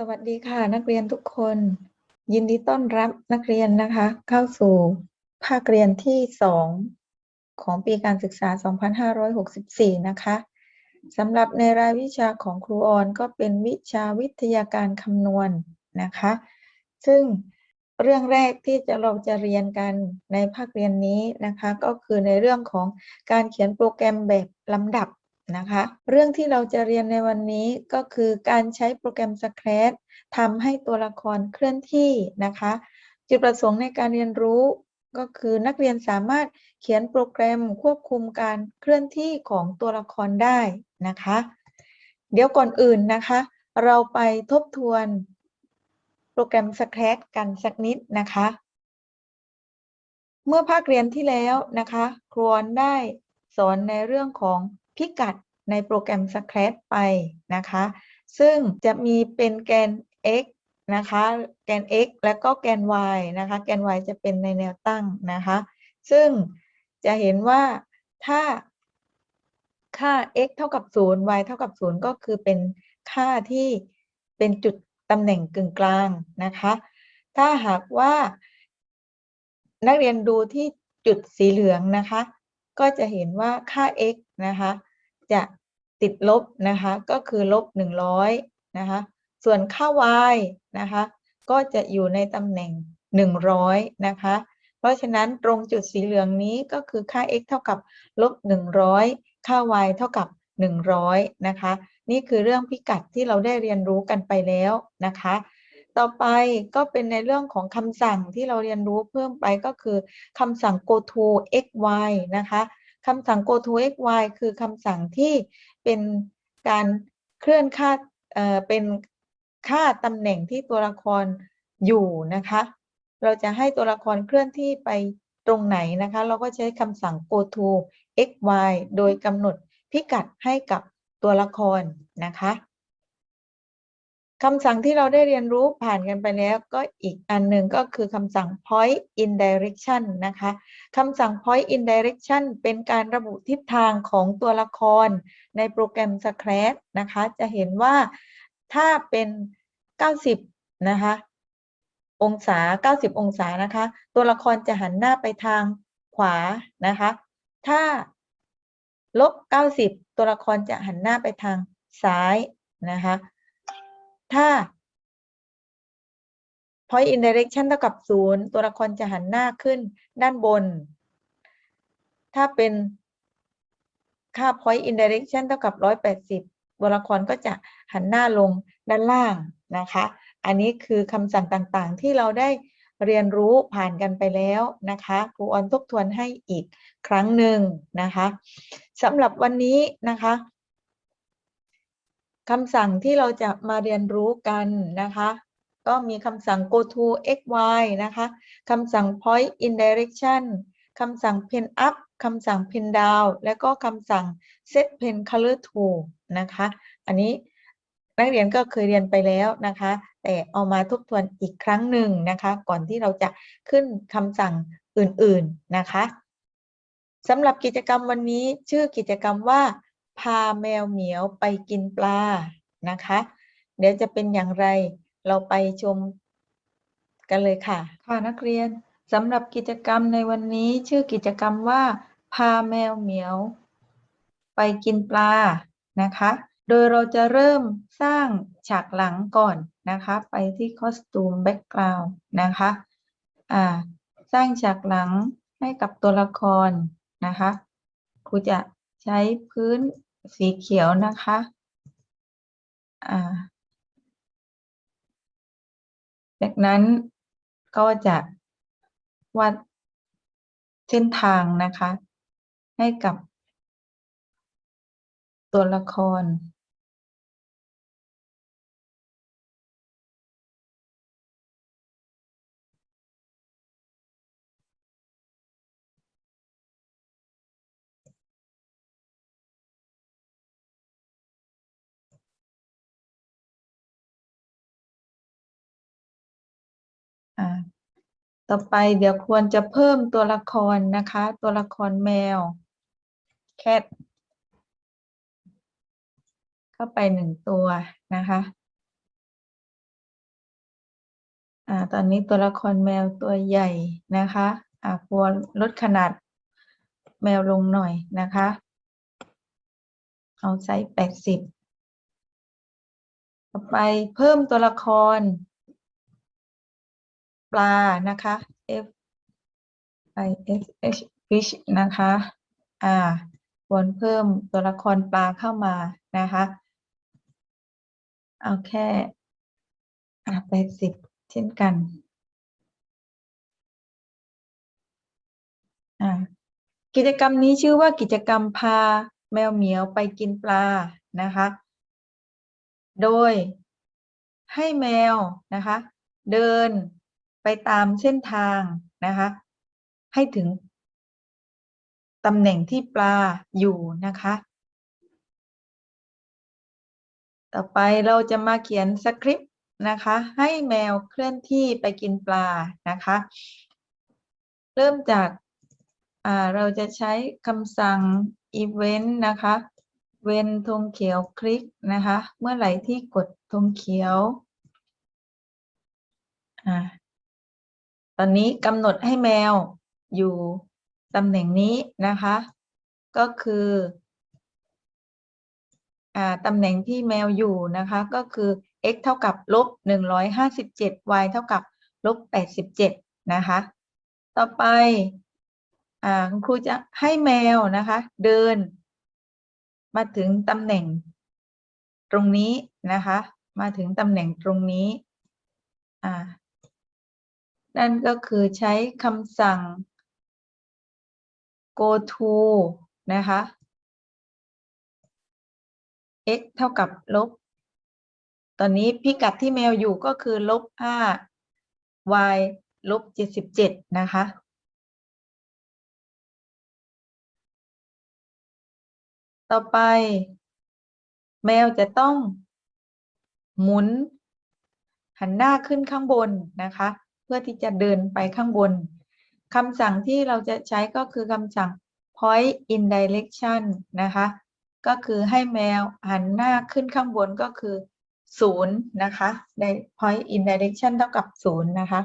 สวัสดีค่ะ นักเรียนทุกคน ยินดีต้อนรับนักเรียนนะคะ เข้าสู่ภาคเรียนที่ 2 ของปีการศึกษา 2564 นะคะสำหรับในรายวิชาของครูออนก็เป็นวิชาวิทยาการคำนวณนะคะ ซึ่งเรื่องแรกที่จะเราจะเรียนกันในภาคเรียนนี้นะคะ ก็คือในเรื่องของการเขียนโปรแกรมแบบลำดับ นะคะ เรื่องที่เราจะเรียนในวันนี้ก็คือการใช้โปรแกรม Scratch ทำให้ตัวละครเคลื่อนที่นะคะ จุดประสงค์ในการเรียนรู้ก็คือนักเรียนสามารถเขียนโปรแกรมควบคุมการเคลื่อนที่ของตัวละครได้นะคะ เดี๋ยวก่อนอื่นนะคะ เราไปทบทวนโปรแกรม Scratch กันสักนิดนะคะ เมื่อภาคเรียนที่แล้วนะคะ ครวนได้สอนในเรื่องของ พิกัดในโปรแกรม s c r a t c ไปนะคะ ซึ่งจะมีเป็นแกน x นะคะ แกน x และก็แกน y นะคะ แกน y จะเป็นในแนวตั้งนะคะ ซึ่งจะเห็นว่าถ้าค่า x เท่ากับ 0 y เท่ากับ 0 ก็คือเป็นค่าที่เป็นจุดตำแหน่งกึ่งกลางนะคะ ถ้าหากว่า นักเรียนดูที่จุดสีเหลืองนะคะ ก็จะเห็นว่าค่า x นะคะ จะติดลบนะคะก็คือลบ100นะคะส่วนค่า y นะคะก็จะอยู่ในตำแหน่ง 100นะคะเพราะฉะนั้นตรงจุดสีเหลืองนี้ก็คือค่า x เท่ากับลบ100 ค่า y เท่ากับ 100นะคะนี่คือเรื่องพิกัดที่เราได้เรียนรู้กันไปแล้วนะคะต่อไปก็เป็นในเรื่องของคำสั่งที่เราเรียนรู้เพิ่มไปก็คือคำสั่ง go to x y นะคะ คำสั่ง go to x y คือคำสั่งที่เป็นการเคลื่อนค่าเอ่อเป็นค่าตำแหน่งที่ตัวละครอยู่นะคะ เราจะให้ตัวละครเคลื่อนที่ไปตรงไหนนะคะ เราก็ใช้คำสั่ง go to x y โดยกำหนดพิกัดให้กับตัวละครนะคะ คำสั่งที่เราได้เรียนรู้ผ่านกันไปแล้วก็อีกอันหนึ่งก็คือคำสั่ง point in direction นะคะคำสั่ง point in direction เป็นการระบุทิศทางของตัวละครในโปรแกรม Scratch นะคะ จะเห็นว่าถ้าเป็น 90 นะคะ องศา 90 องศานะคะ ตัวละครจะหันหน้าไปทางขวานะคะ ถ้าลบ 90 ตัวละครจะหันหน้าไปทางซ้ายนะคะ ถ้า point in direction เท่ากับ0ตัวละครจะหันหน้าขึ้นด้านบน ถ้าเป็นค่า point in direction เท่ากับ180ตัวละครก็จะหันหน้าลงด้านล่างนะคะ อันนี้คือคำสั่งต่างๆ ที่เราได้เรียนรู้ผ่านกันไปแล้วนะคะครูออนทบทวนให้อีกครั้งหนึ่งนะคะสำหรับวันนี้นะคะ คำสั่งที่เราจะมาเรียนรู้กันนะคะ ก็มีคำสั่ง go to x y นะคะคำสั่ง point in direction คำสั่ง pen up คำสั่ง pen down และก็คำสั่ง set pen color to นะคะ อันนี้นักเรียนก็เคยเรียนไปแล้วนะคะ แต่เอามาทบทวนอีกครั้งหนึ่งนะคะ ก่อนที่เราจะขึ้นคำสั่งอื่นๆนะคะสำหรับกิจกรรมวันนี้ชื่อกิจกรรมว่า พาแมวเหมียวไปกินปลานะคะ เดี๋ยวจะเป็นอย่างไรเราไปชมกันเลยค่ะ ค่ะนักเรียนสำหรับกิจกรรมในวันนี้ชื่อกิจกรรมว่า พาแมวเหมียว ไปกินปลานะคะ โดยเราจะเริ่มสร้างฉากหลังก่อนนะคะ ไปที่คอสตูมแบ็กกราวน์นะคะอ่าสร้างฉากหลังให้กับตัวละครนะคะครูจะใช้พื้น สีเขียวนะคะ อ่า จากนั้นก็จะวาดเส้นทางนะคะ ให้กับตัวละคร ต่อไปเดี๋ยวควรจะเพิ่มตัวละครนะคะ ตัวละครแมว cat เข้าไปหนึ่งตัวนะคะอ่าตอนนี้ตัวละครแมวตัวใหญ่นะคะอ่าควรลดขนาดแมวลงหน่อยนะคะ เอาไซส์แปดสิบต่อไปเพิ่มตัวละคร ปลานะคะ F I S H fish นะคะ อ่าวรเพิ่มตัวละครปลาเข้ามานะคะ เอาแค่อ่าแปดสิบเช่นกัน อ่ากิจกรรมนี้ชื่อว่ากิจกรรมพาแมวเหมียวไปกินปลานะคะ โดยให้แมวนะคะ เดิน ไปตามเส้นทางนะคะ ให้ถึงตำแหน่งที่ปลาอยู่นะคะ ต่อไปเราจะมาเขียนสคริปต์นะคะ ให้แมวเคลื่อนที่ไปกินปลานะคะ เริ่มจากเราจะใช้คำสั่ง event นะคะ เว้นธงเขียวคลิกนะคะ เมื่อไหร่ที่กดธงเขียวอ่า ตอนนี้กำหนดให้แมวอยู่ตำแหน่งนี้นะคะ ก็คืออตำแหน่งที่แมวอยู่นะคะ ก็คือ x เท่ากับลบหนึ่งร้อยห้าสิบเจ็ด y เท่ากับลบแปดสิบเจ็ดนะคะ ต่อไปอคุณครูจะให้แมวนะคะ เดิน มาถึงตำแหน่งตรงนี้นะคะ มาถึงตำแหน่งตรงนี้ อ่า นั่นก็คือใช้คำสั่ง go to นะคะ x เท่ากับลบ ตอนนี้พิกัดที่แมวอยู่ก็คือลบห้า y ลบเจ็ดสิบเจ็ดนะคะ ต่อไป แมวจะต้อง หมุน หันหน้าขึ้นข้างบนนะคะ เพื่อที่จะเดินไปข้างบนคำสั่งที่เราจะใช้ก็คือคำสั่ง point in direction นะคะ ก็คือให้แมวหันหน้าขึ้นข้างบนก็คือศูนย์นะคะใน point in direction เท่ากับศูนย์นะคะ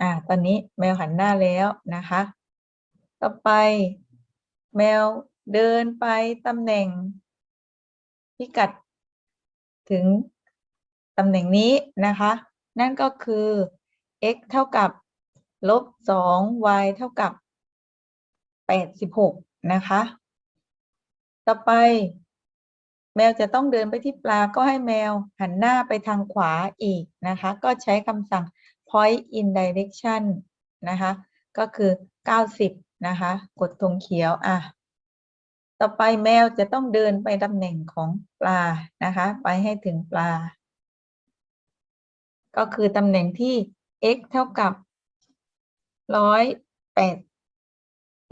อ่า ตอนนี้แมวหันหน้าแล้วนะคะ ต่อไปแมวเดินไปตำแหน่งพิกัดถึงตำแหน่งนี้นะคะ นั่นก็คือ x เท่ากับลบสอง y เท่ากับแปดสิบหกนะคะ ต่อไป แมวจะต้องเดินไปที่ปลาก็ให้แมวหันหน้าไปทางขวาอีกนะคะ ก็ใช้คำสั่ง point in direction นะคะ ก็คือ90นะคะ กดธงเขียวอะต่อไปแมวจะต้องเดินไปตำแหน่งของปลานะคะ ไปให้ถึงปลา ก็คือตำแหน่งที่ x เท่ากับร้อยแปด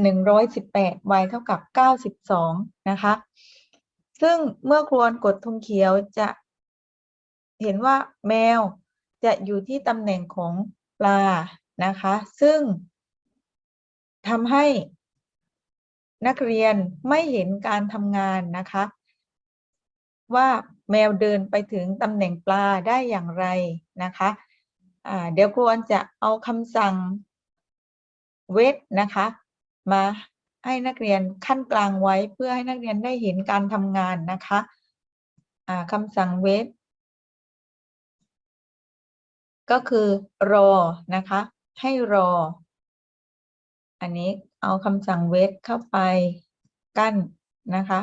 หนึ่งร้อยสิบแปด y เท่ากับเก้าสิบสองนะคะ ซึ่งเมื่อครวนกดธงเขียวจะเห็นว่าแมวจะอยู่ที่ตำแหน่งของปลานะคะ ซึ่งทำให้นักเรียนไม่เห็นการทำงานนะคะ ว่าแมวเดินไปถึงตำแหน่งปลาได้อย่างไรนะคะะ เดี๋ยวครวนจะเอาคำสั่งเวทนะคะ มาให้นักเรียนขั้นกลางไว้เพื่อให้นักเรียนได้เห็นการทำงานนะคะคำสั่งเวทก็คือรอนะคะ ให้รอ อันนี้เอาคำสั่งเวทเข้าไปกั้นนะคะ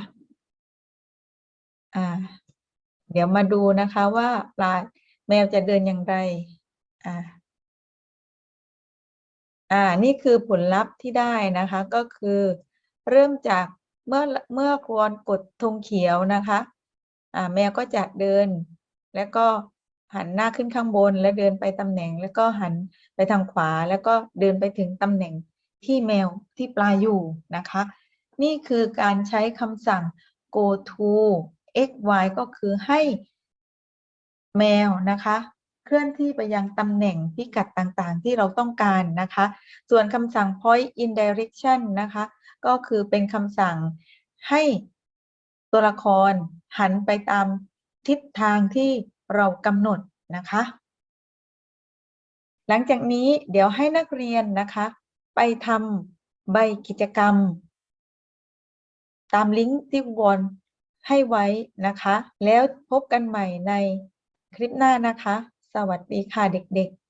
อ่าเดี๋ยวมาดูนะคะว่าปลาแมวจะเดินอย่างไร อ่าอ่า นี่คือผลลัพธ์ที่ได้นะคะ ก็คือเริ่มจากเมื่อเมื่อควรกดธงเขียวนะคะ อ่า แมวก็จะเดิน แล้วก็หันหน้าขึ้นข้างบน แล้วเดินไปตำแหน่ง แล้วก็หันไปทางขวา แล้วก็เดินไปถึงตำแหน่งที่แมวที่ปลาอยู่นะคะ นี่คือการใช้คำสั่ง go to x y ก็คือให้แมวนะคะ เคลื่อนที่ไปยังตำแหน่งพิกัดต่างๆ ที่เราต้องการนะคะ ส่วนคำสั่ง point in direction นะคะ ก็คือเป็นคำสั่งให้ตัวละครหันไปตามทิศทางที่เรากำหนดนะคะ หลังจากนี้เดี๋ยวให้นักเรียนนะคะ ไปทำใบกิจกรรม ตามลิงก์ที่วอนให้ไว้นะคะ แล้วพบกันใหม่ในคลิปหน้านะคะ สวัสดีค่ะเด็กๆ